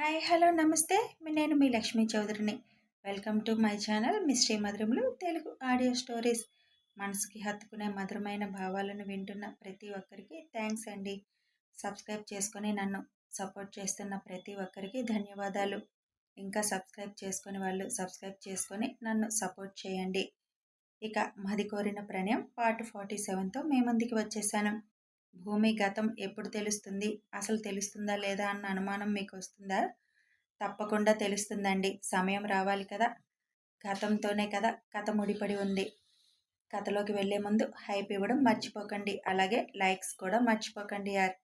Hi hello నమస్తే. నేను మీ Lakshmi చౌదరిని. Welcome to my channel mystery మధురములు Telugu audio stories. మనసుకి హత్తుకునే మధురమైన భావాలను వింటున్న ప్రతి ఒక్కరికి థ్యాంక్స్ అండి. సబ్స్క్రైబ్ చేసుకొని నన్ను సపోర్ట్ చేస్తున్న ప్రతి ఒక్కరికి ధన్యవాదాలు. ఇంకా సబ్స్క్రైబ్ చేసుకుని వాళ్ళు సబ్స్క్రైబ్ చేసుకొని నన్ను సపోర్ట్ చేయండి. ఇక మది కోరిన ప్రణయం పార్ట్ ఫార్టీ సెవెన్తో మీ ముందుకి వచ్చేసాను. భూమి గతం ఎప్పుడు తెలుస్తుంది? అసలు తెలుస్తుందా లేదా అన్న అనుమానం మీకు వస్తుందా తప్పకుండా తెలుస్తుందండి. సమయం రావాలి కదా? గతంతోనే కదా కథ ముడిపడి ఉంది. కథలోకి వెళ్ళే ముందు హైప్ ఇవ్వడం మర్చిపోకండి. అలాగే లైక్స్ కూడా మర్చిపోకండి యార్.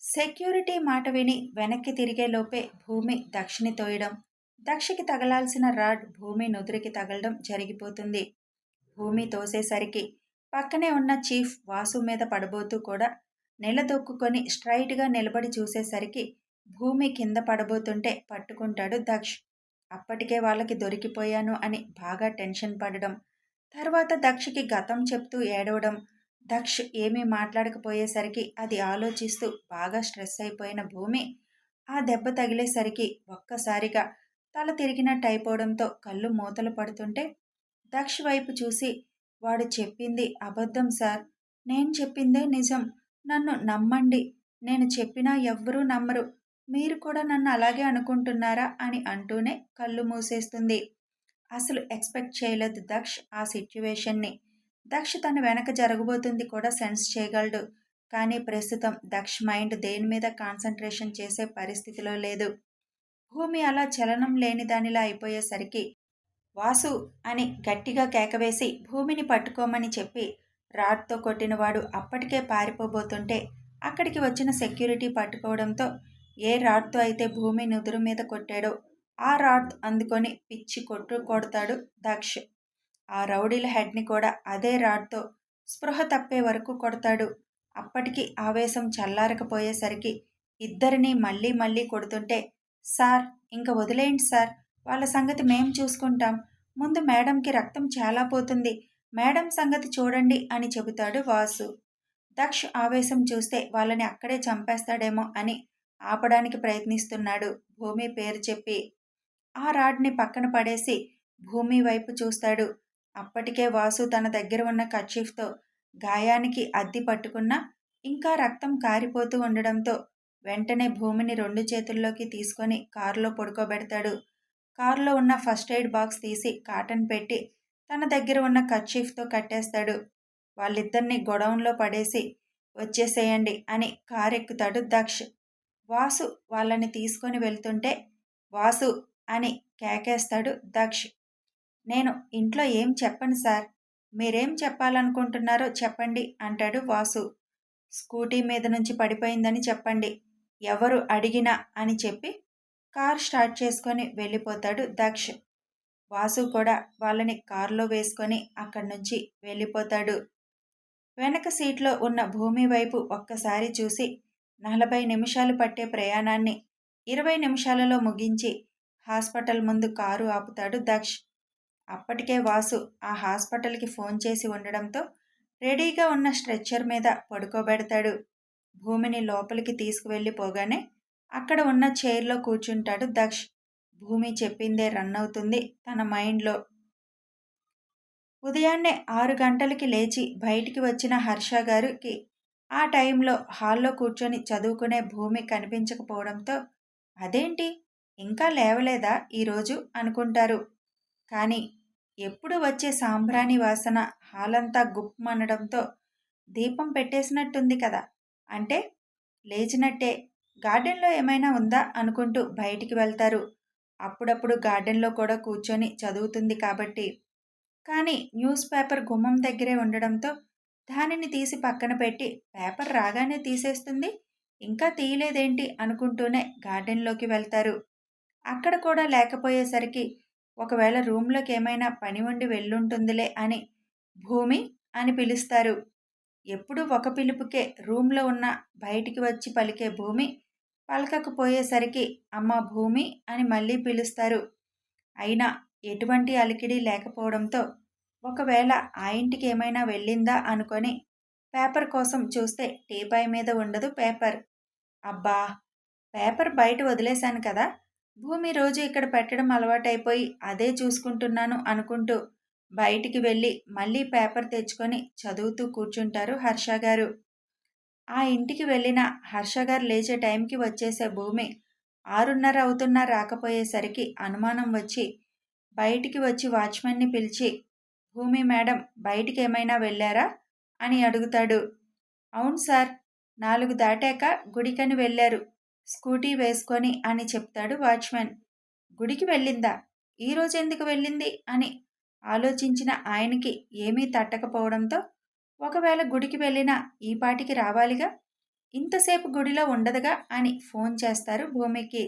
సెక్యూరిటీ మాట విని వెనక్కి తిరిగే లోపే భూమి దక్షిణి తోయడం దక్షికి తగలాల్సిన రాడ్ భూమి నుదురికి తగలడం జరిగిపోతుంది. భూమి తోసేసరికి పక్కనే ఉన్న చీఫ్ వాసు మీద పడబోతూ కూడా నిలదొక్కుకొని స్ట్రైట్గా నిలబడి చూసేసరికి భూమి కింద పడబోతుంటే పట్టుకుంటాడు దక్ష్. అప్పటికే వాళ్ళకి దొరికిపోయాను అని బాగా టెన్షన్ పడడం తర్వాత దక్షకి గతం చెప్తూ ఏడవడం దక్ష్ ఏమీ మాట్లాడకపోయేసరికి అది ఆలోచిస్తూ బాగా స్ట్రెస్ అయిపోయిన భూమి ఆ దెబ్బ తగిలేసరికి ఒక్కసారిగా తల తిరిగినట్టు అయిపోవడంతో కళ్ళు మూతలు పడుతుంటే దక్ష్ వైపు చూసి వాడు చెప్పింది అబద్ధం సార్. నేను చెప్పిందే నిజం. నన్ను నమ్మండి. నేను చెప్పినా ఎవ్వరూ నమ్మరు. మీరు కూడా నన్ను అలాగే అనుకుంటున్నారా అని అంటూనే కళ్ళు మూసేస్తుంది. అసలు ఎక్స్పెక్ట్ చేయలేదు దక్ష్ ఆ సిచ్యువేషన్ని. దక్ష్ తన వెనక జరగబోతుంది కూడా సెన్స్ చేయగలడు. కానీ ప్రస్తుతం దక్ష్ మైండ్ దేని మీద కాన్సన్ట్రేషన్ చేసే పరిస్థితిలో లేదు. భూమి అలా చలనం లేని దానిలా అయిపోయేసరికి వాసు అని గట్టిగా కేకవేసి భూమిని పట్టుకోమని చెప్పి రాడ్తో కొట్టినవాడు అప్పటికే పారిపోబోతుంటే అక్కడికి వచ్చిన సెక్యూరిటీ పట్టుకోవడంతో ఏ రాడ్తో అయితే భూమి నుదురు మీద కొట్టాడో ఆ రాడ్ అందుకొని పిచ్చి కొట్టు కొడతాడు దక్ష్. ఆ రౌడీల హెడ్ని కూడా అదే రాడ్తో స్పృహ తప్పే వరకు కొడతాడు. అప్పటికి ఆవేశం చల్లారకపోయేసరికి ఇద్దరిని మళ్ళీ మళ్ళీ కొడుతుంటే సార్ ఇంక వదిలేయండి సార్. వాళ్ళ సంగతి మేం చూసుకుంటాం. ముందు మేడంకి రక్తం చాలా పోతుంది. మేడం సంగతి చూడండి అని చెబుతాడు వాసు. దక్ష్ ఆవేశం చూస్తే వాళ్ళని అక్కడే చంపేస్తాడేమో అని ఆపడానికి ప్రయత్నిస్తున్నాడు. భూమి పేరు చెప్పి ఆ రాడ్ని పక్కన పడేసి భూమి వైపు చూస్తాడు. అప్పటికే వాసు తన దగ్గర ఉన్న కచీఫ్తో గాయానికి అద్ది పట్టుకున్నా ఇంకా రక్తం కారిపోతూ ఉండడంతో వెంటనే భూమిని రెండు చేతుల్లోకి తీసుకొని కారులో పడుకోబెడతాడు. కారులో ఉన్న ఫస్ట్ ఎయిడ్ బాక్స్ తీసి కాటన్ పెట్టి తన దగ్గర ఉన్న కర్చీఫ్తో కట్టేస్తాడు. వాళ్ళిద్దరిని గొడౌన్లో పడేసి వచ్చేసేయండి అని కారు ఎక్కుతాడు దక్ష్. వాసు వాళ్ళని తీసుకొని వెళ్తుంటే వాసు అని కేకేస్తాడు దక్ష్. నేను ఇంట్లో ఏం చెప్పను సార్. మీరేం చెప్పాలనుకుంటున్నారో చెప్పండి అంటాడు వాసు. స్కూటీ మీద నుంచి పడిపోయిందని చెప్పండి. ఎవరు అడిగినా అని చెప్పి కార్ స్టార్ట్ చేసుకొని వెళ్ళిపోతాడు దక్ష్. వాసు కూడా వాళ్ళని కారులో వేసుకొని అక్కడి నుంచి వెళ్ళిపోతాడు. వెనక సీట్లో ఉన్న భూమి వైపు ఒక్కసారి చూసి నలభై నిమిషాలు పట్టే ప్రయాణాన్ని ఇరవై నిమిషాలలో ముగించి హాస్పిటల్ ముందు కారు ఆపుతాడు దక్ష్. అప్పటికే వాసు ఆ హాస్పిటల్కి ఫోన్ చేసి ఉండడంతో రెడీగా ఉన్న స్ట్రెచ్చర్ మీద పడుకోబెడతాడు. భూమిని లోపలికి తీసుకువెళ్ళిపోగానే అక్కడ ఉన్న చైర్లో కూర్చుంటాడు దక్ష్. భూమి చెప్పిందే రన్ అవుతుంది తన మైండ్లో. ఉదయాన్నే ఆరు గంటలకి లేచి బయటికి వచ్చిన హర్ష గారికి ఆ టైంలో హాల్లో కూర్చొని చదువుకునే భూమి కనిపించకపోవడంతో అదేంటి? ఇంకా లేవలేదా ఈరోజు? అనుకుంటారు. కానీ ఎప్పుడు వచ్చే సాంబ్రాణి వాసన హాలంతా గుప్పమనడంతో దీపం పెట్టేసినట్టుంది కదా అంటే లేచినట్టే గార్డెన్లో ఏమైనా ఉందా? అనుకుంటూ బయటికి వెళ్తారు. అప్పుడప్పుడు గార్డెన్లో కూడా కూర్చొని చదువుతుంది కాబట్టి. కానీ న్యూస్ పేపర్ గుమ్మం దగ్గరే ఉండడంతో దానిని తీసి పక్కన పెట్టి పేపర్ రాగానే తీసేస్తుంది. ఇంకా తీయలేదేంటి? అనుకుంటూనే గార్డెన్లోకి వెళ్తారు. అక్కడ కూడా లేకపోయేసరికి ఒకవేళ రూమ్లోకి ఏమైనా పని ఉండి వెళ్ళుంటుందిలే అని భూమి అని పిలుస్తారు. ఎప్పుడు ఒక పిలుపుకే రూమ్లో ఉన్న బయటికి వచ్చి పలికే భూమి పలకకపోయేసరికి అమ్మ భూమి అని మళ్ళీ పిలుస్తారు. అయినా ఎటువంటి అలికిడి లేకపోవడంతో ఒకవేళ ఆ ఇంటికి ఏమైనా వెళ్ళిందా అనుకొని పేపర్ కోసం చూస్తే టీపాయ్ మీద ఉండదు పేపర్. అబ్బా! పేపర్ బయట వదిలేశాను కదా! భూమి రోజు ఇక్కడ పెట్టడం అలవాటైపోయి అదే చూసుకుంటున్నాను అనుకుంటూ బయటికి వెళ్ళి మళ్ళీ పేపర్ తెచ్చుకొని చదువుతూ కూర్చుంటారు హర్ష గారు. ఆ ఇంటికి వెళ్ళిన హర్ష గారు లేచే టైంకి వచ్చేసే భూమి ఆరున్నర అవుతున్నా రాకపోయేసరికి అనుమానం వచ్చి బయటికి వచ్చి వాచ్మెన్ని పిలిచి భూమి మేడం బయటికి ఏమైనా వెళ్ళారా? అని అడుగుతాడు. అవును సార్ నాలుగు దాటాక గుడికని వెళ్ళారు స్కూటీ వేసుకొని అని చెప్తాడు వాచ్మెన్. గుడికి వెళ్ళిందా? ఈరోజు ఎందుకు వెళ్ళింది? అని ఆలోచించిన ఆయనకి ఏమీ తట్టకపోవడంతో ఒకవేళ గుడికి వెళ్ళినా ఈ పాటికి రావాలిగా? ఇంతసేపు గుడిలో ఉండదుగా? అని ఫోన్ చేస్తారు భూమికి.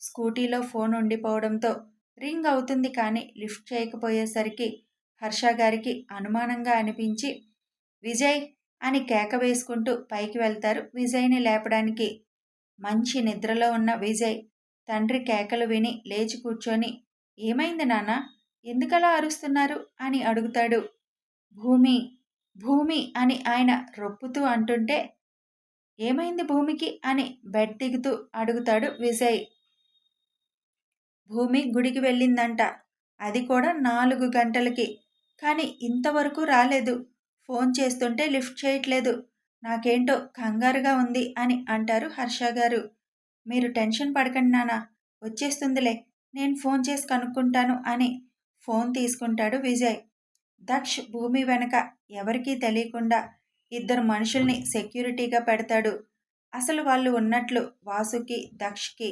స్కూటీలో ఫోన్ ఉండిపోవడంతో రింగ్ అవుతుంది కానీ లిఫ్ట్ చేయకపోయేసరికి హర్ష గారికి అనుమానంగా అనిపించి విజయ్ అని కేక వేసుకుంటూ పైకి వెళ్తారు విజయ్ని లేపడానికి. మంచి నిద్రలో ఉన్న విజయ్ తండ్రి కేకలు విని లేచి కూర్చొని ఏమైంది నాన్న? ఎందుకలా అరుస్తున్నారు? అని అడుగుతాడు. భూమి భూమి అని ఆయన రొప్పుతూ అంటుంటే ఏమైంది భూమికి? అని బెడ్ దిగుతూ అడుగుతాడు విజయ్. భూమి గుడికి వెళ్ళిందంట. అది కూడా నాలుగు గంటలకి. కానీ ఇంతవరకు రాలేదు. ఫోన్ చేస్తుంటే లిఫ్ట్ చేయట్లేదు. నాకేంటో కంగారుగా ఉంది అని అంటారు హర్ష గారు. మీరు టెన్షన్ పడకండి నానా వచ్చేస్తుందిలే. నేను ఫోన్ చేసి కనుక్కుంటాను అని ఫోన్ తీసుకుంటాడు విజయ్. దక్ష్ భూమి వెనక ఎవరికీ తెలియకుండా ఇద్దరు మనుషుల్ని సెక్యూరిటీగా పెడతాడు. అసలు వాళ్ళు ఉన్నట్లు వాసుకి దక్షకి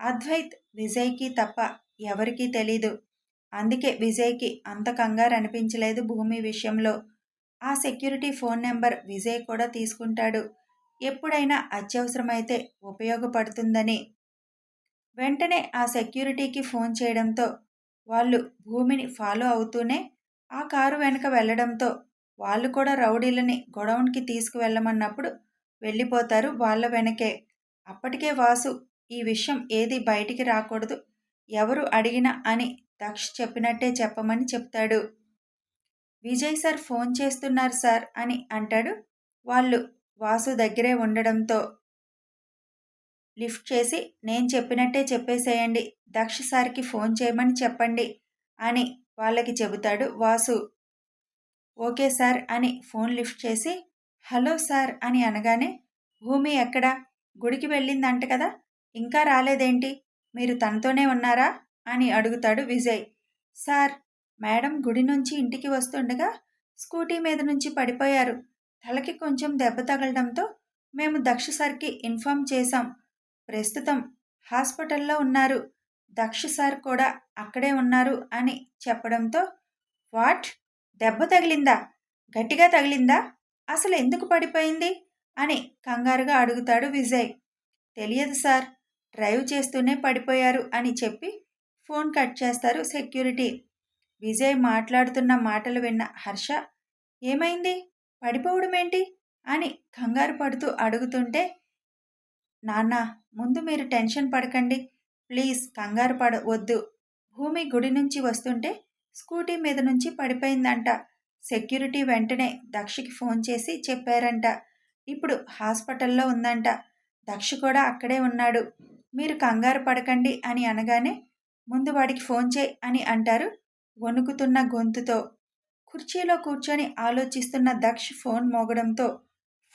అద్వైత్ విజయ్కి తప్ప ఎవరికీ తెలీదు. అందుకే విజయ్కి అంత కంగారు అనిపించలేదు భూమి విషయంలో. ఆ సెక్యూరిటీ ఫోన్ నెంబర్ విజయ్ కూడా తీసుకుంటాడు. ఎప్పుడైనా అత్యవసరమైతే ఉపయోగపడుతుందని. వెంటనే ఆ సెక్యూరిటీకి ఫోన్ చేయడంతో వాళ్ళు భూమిని ఫాలో అవుతూనే ఆ కారు వెనక వెళ్ళడంతో వాళ్ళు కూడా రౌడీలని గొడౌన్కి తీసుకువెళ్ళమన్నప్పుడు వెళ్ళిపోతారు వాళ్ళ వెనకే. అప్పటికే వాసు ఈ విషయం ఏది బయటికి రాకూడదు. ఎవరు అడిగినా అని దక్ష్ చెప్పినట్టే చెప్పమని చెప్తాడు. విజయ్ సార్ ఫోన్ చేస్తున్నారు సార్ అని అంటాడు వాళ్ళు. వాసు దగ్గరే ఉండడంతో లిఫ్ట్ చేసి నేను చెప్పినట్టే చెప్పేసేయండి. దక్ష సార్కి ఫోన్ చేయమని చెప్పండి అని వాళ్ళకి చెబుతాడు వాసు ఓకే సార్ అని ఫోన్ లిఫ్ట్ చేసి హలో సార్ అని అనగానే భూమి ఎక్కడా? గుడికి వెళ్ళిందంట కదా ఇంకా రాలేదేంటి? మీరు తనతోనే ఉన్నారా? అని అడుగుతాడు విజయ్. సార్ మేడం గుడి నుంచి ఇంటికి వస్తుండగా స్కూటీ మీద నుంచి పడిపోయారు. తలకి కొంచెం దెబ్బ తగలడంతో మేము దక్ష సార్కి ఇన్ఫామ్ చేశాం. ప్రస్తుతం హాస్పిటల్లో ఉన్నారు. దక్ష సార్ కూడా అక్కడే ఉన్నారు అని చెప్పడంతో వాట్? దెబ్బ తగిలిందా? గట్టిగా తగిలిందా? అసలు ఎందుకు పడిపోయింది? అని కంగారుగా అడుగుతాడు విజయ్. తెలియదు సార్ డ్రైవ్ చేస్తూనే పడిపోయారు అని చెప్పి ఫోన్ కట్ చేస్తారు సెక్యూరిటీ. విజయ్ మాట్లాడుతున్న మాటలు విన్న హర్ష ఏమైంది? పడిపోవడం ఏంటి? అని కంగారు పడుతూ అడుగుతుంటే నాన్న ముందు మీరు టెన్షన్ పడకండి. ప్లీజ్ కంగారు పడ వద్దు. భూమి గుడి నుంచి వస్తుంటే స్కూటీ మీద నుంచి పడిపోయిందంట. సెక్యూరిటీ వెంటనే దక్షకి ఫోన్ చేసి చెప్పారంట. ఇప్పుడు హాస్పిటల్లో ఉందంట. దక్ష కూడా అక్కడే ఉన్నాడు. మీరు కంగారు పడకండి అని అనగానే ముందు వాడికి ఫోన్ చేయి అని అంటారు వణుకుతున్న గొంతుతో. కుర్చీలో కూర్చొని ఆలోచిస్తున్న దక్ష్ ఫోన్ మోగడంతో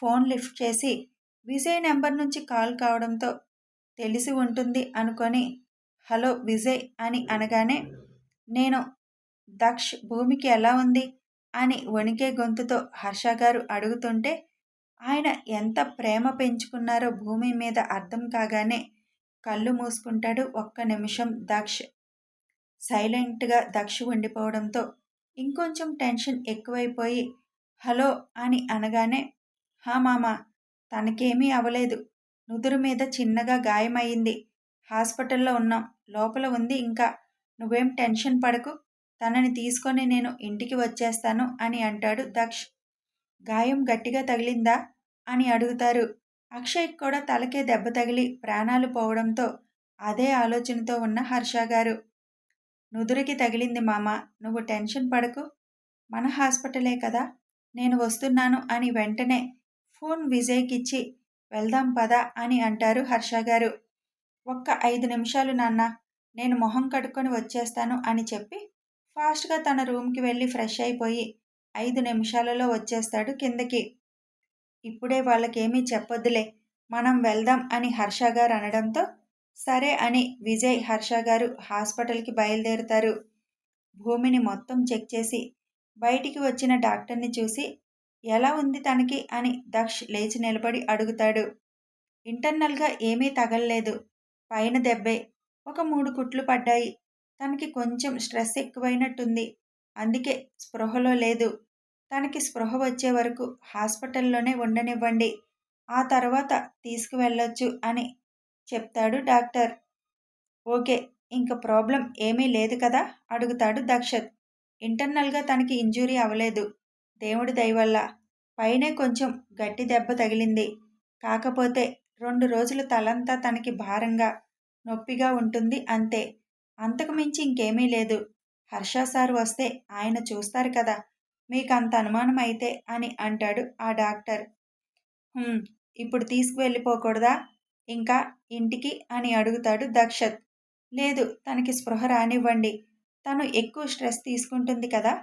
ఫోన్ లిఫ్ట్ చేసి విజయ్ నెంబర్ నుంచి కాల్ కావడంతో తెలిసి ఉంటుంది అనుకొని హలో విజయ్ అని అనగానే నేను దక్ష్ భూమికి ఎలా ఉంది? అని వణికే గొంతుతో హర్ష గారు అడుగుతుంటే ఆయన ఎంత ప్రేమ పెంచుకున్నారో భూమి మీద అర్థం కాగానే కళ్ళు మూసుకుంటాడు ఒక్క నిమిషం దక్ష్. సైలెంట్గా దక్ష ఉండిపోవడంతో ఇంకొంచెం టెన్షన్ ఎక్కువైపోయి హలో అని అనగానే హా మామ తనకేమీ అవలేదు నుదురు మీద చిన్నగా గాయమయ్యింది హాస్పిటల్లో ఉన్నాం. లోపల ఉంది ఇంకా. నువ్వేం టెన్షన్ పడకు. తనని తీసుకొని నేను ఇంటికి వచ్చేస్తాను అని అంటాడు దక్ష్. గాయం గట్టిగా తగిలిందా? అని అడుగుతారు. అక్షయ్ కూడా తలకే దెబ్బ తగిలి ప్రాణాలు పోవడంతో అదే ఆలోచనతో ఉన్న హర్ష గారు. నుదురికి తగిలింది మామ. నువ్వు టెన్షన్ పడకు. మన హాస్పిటలే కదా. నేను వస్తున్నాను అని వెంటనే ఫోన్ విజయ్కిచ్చి వెళ్దాం పద అని అంటారు హర్ష గారు. ఒక్క ఐదు నిమిషాలు నాన్న నేను మొహం కడుక్కొని వచ్చేస్తాను అని చెప్పి ఫాస్ట్గా తన రూమ్కి వెళ్ళి ఫ్రెష్ అయిపోయి ఐదు నిమిషాలలో వచ్చేస్తాడు కిందకి. ఇప్పుడే వాళ్ళకేమీ చెప్పొద్దులే మనం వెళ్దాం అని హర్ష గారు అనడంతో సరే అని విజయ్ హర్ష గారు హాస్పిటల్కి బయలుదేరుతారు. భూమిని మొత్తం చెక్ చేసి బయటికి వచ్చిన డాక్టర్ని చూసి ఎలా ఉంది తనకి అని దక్ష్ లేచి నిలబడి అడుగుతాడు. ఇంటర్నల్గా ఏమీ తగలలేదు. పైన దెబ్బే. ఒక మూడు కుట్లు పడ్డాయి. తనకి కొంచెం స్ట్రెస్ ఎక్కువైనట్టుంది. అందుకే స్పృహలో లేదు. తనకి స్పృహ వచ్చే వరకు హాస్పిటల్లోనే ఉండనివ్వండి. ఆ తర్వాత తీసుకువెళ్ళొచ్చు అని చెప్తాడు డాక్టర్. ఓకే ఇంక ప్రాబ్లం ఏమీ లేదు కదా? అడుగుతాడు దక్షత్. ఇంటర్నల్గా తనకి ఇంజూరీ అవ్వలేదు. దేవుడి దయవల్ల పైనే కొంచెం గట్టి దెబ్బ తగిలింది. కాకపోతే రెండు రోజులు తలంతా తనకి భారంగా నొప్పిగా ఉంటుంది అంతే. అంతకు మించి ఇంకేమీ లేదు. హర్ష సార్ వస్తే ఆయన చూస్తారు కదా మీకు అంత అనుమానం అయితే అని అంటాడు ఆ డాక్టర్. ఇప్పుడు తీసుకువెళ్ళిపోకూడదా? ఇంకా ఇంటికి? అని అడుగుతాడు దక్షత్. లేదు తనకి స్పృహ రానివ్వండి. తను ఎక్కువ స్ట్రెస్ తీసుకుంటుంది కదా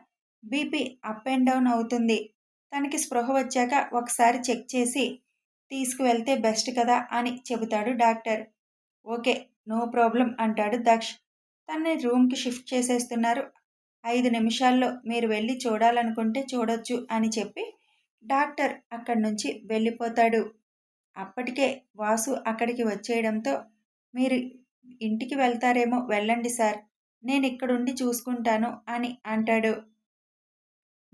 బీపీ అప్ అండ్ డౌన్ అవుతుంది. తనకి స్పృహ వచ్చాక ఒకసారి చెక్ చేసి తీసుకువెళ్తే బెస్ట్ కదా అని చెబుతాడు డాక్టర్. ఓకే నో ప్రాబ్లం అంటాడు దక్ష్. తనని రూమ్కి షిఫ్ట్ చేసేస్తున్నారు. ఐదు నిమిషాల్లో మీరు వెళ్ళి చూడాలనుకుంటే చూడొచ్చు అని చెప్పి డాక్టర్ అక్కడి నుంచి వెళ్ళిపోతాడు. అప్పటికే వాసు అక్కడికి వచ్చేయడంతో మీరు ఇంటికి వెళ్తారేమో వెళ్ళండి సార్. నేను ఇక్కడుండి చూసుకుంటాను అని అంటాడు.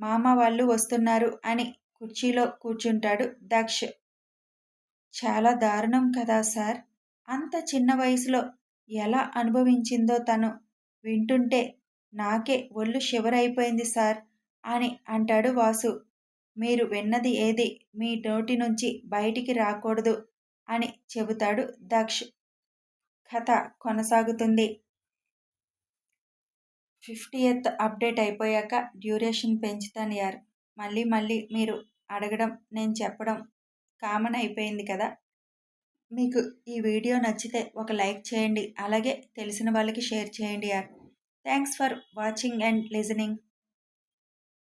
మామ వాళ్ళు వస్తున్నారు అని కుర్చీలో కూర్చుంటాడు దక్ష్. చాలా దారుణం కదా సార్? అంత చిన్న వయసులో ఎలా అనుభవించిందో తను వింటుంటే నాకే ఒళ్ళు షివరైపోయింది సార్ అని అంటాడు వాసు. మీరు విన్నది ఏది? మీ నోటి నుంచి బయటికి రాకూడదు అని చెబుతాడు దక్ష్. కథ కొనసాగుతుంది. ఫిఫ్టీ ఎత్ అప్డేట్ అయిపోయాక డ్యూరేషన్ పెంచుతాను యార్. మళ్ళీ మళ్ళీ మీరు అడగడం నేను చెప్పడం కామన్ అయిపోయింది కదా. మీకు ఈ వీడియో నచ్చితే ఒక లైక్ చేయండి. అలాగే తెలిసిన వాళ్ళకి షేర్ చేయండి యార్. Thanks for watching and listening.